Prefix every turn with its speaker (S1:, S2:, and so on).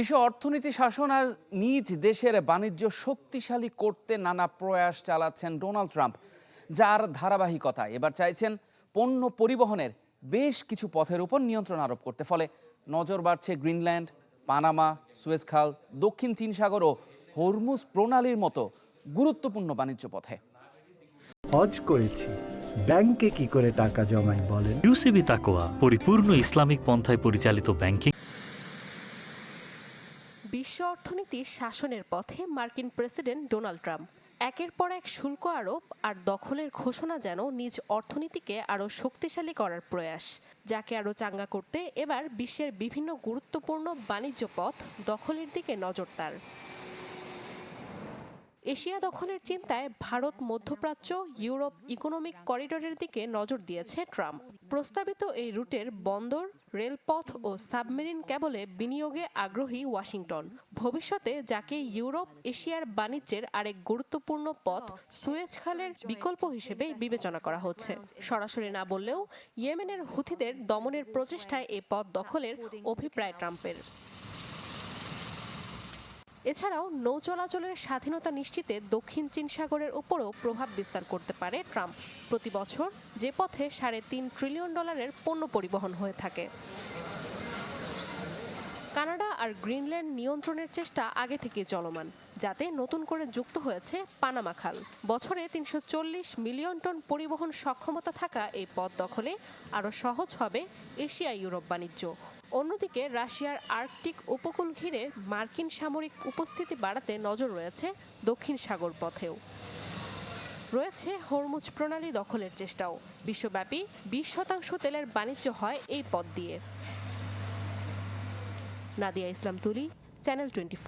S1: বিশ্ব অর্থনীতি শাসন আর নিজ দেশের বাণিজ্য শক্তিশালী করতে নানা প্রয়াস চালাচ্ছেন ডোনাল্ড ট্রাম্প যার ধারাবাহিকতা এবার চাইছেন পণ্য পরিবহনের বেশ কিছু পথের উপর নিয়ন্ত্রণ আরোপ করতে। ফলে নজর বাড়ছে গ্রিনল্যান্ড পানামা সুয়েজ খাল দক্ষিণ চীন সাগর ও হরমুজ প্রণালীর মতো গুরুত্বপূর্ণ বাণিজ্য পথে।
S2: হজ করেছি। ব্যাংকে কি করে টাকা জমাই বলেন?
S3: ইউসিবি তাকোয়া পরিপূর্ণ ইসলামিক পন্থায় পরিচালিত ব্যাংকিং
S4: বিশ্ব অর্থনীতি শাসনের পথে মার্কিন প্রেসিডেন্ট ডোনাল্ড ট্রাম্প। একের পর এক শুল্ক আরোপ আর দখলের ঘোষণা যেন নিজ অর্থনীতিকে আরও শক্তিশালী করার প্রয়াস, যাকে আরও চাঙ্গা করতে এবার বিশ্বের বিভিন্ন গুরুত্বপূর্ণ বাণিজ্য পথ দখলের দিকে নজর তার। এশিয়া দখলের চিন্তায় ভারত মধ্যপ্রাচ্য, ইউরোপ ইকোনমিক করিডোরের দিকে নজর দিয়েছে ট্রাম্প। প্রস্তাবিত এই রুটের বন্দর, রেলপথ ও সাবমেরিন কেবলে বিনিয়োগে আগ্রহী ওয়াশিংটন। ভবিষ্যতে যাকে ইউরোপ, এশিয়ার বাণিজ্যের আরেক গুরুত্বপূর্ণ পথ সুয়েজ খালের বিকল্প হিসেবে বিবেচনা করা হচ্ছে। সরাসরি না বললেও ইয়েমেনের হুথিদের দমনের প্রচেষ্টায় এ পথ দখলের অভিপ্রায় ট্রাম্পের। এছাড়াও নৌ চলাচলের স্বাধীনতা নিশ্চিতে দক্ষিণ চীন সাগরের উপরও প্রভাব বিস্তার করতে পারে ট্রাম্প। প্রতি বছর যে পথে সাড়ে তিন ট্রিলিয়ন ডলারের পণ্য পরিবহন হয়ে থাকে। কানাডা আর গ্রিনল্যান্ড নিয়ন্ত্রণের চেষ্টা আগে থেকে চলমান, যাতে নতুন করে যুক্ত হয়েছে পানামা খাল। বছরে তিনশো চল্লিশ মিলিয়ন টন পরিবহন সক্ষমতা থাকা এই পথ দখলে আরও সহজ হবে এশিয়া ইউরোপ বাণিজ্য। অন্যদিকে রাশিয়ার আর্কটিক উপকূল ঘিরে মার্কিন সামরিক উপস্থিতি বাড়াতে নজর রয়েছে দক্ষিণ সাগর পথেও। রয়েছে হরমুজ প্রণালী দখলের চেষ্টাও। বিশ্বব্যাপী বিশ শতাংশ তেলের বাণিজ্য হয় এই পথ দিয়ে। নাদিয়া ইসলাম তুলি, চ্যানেল টোয়েন্টি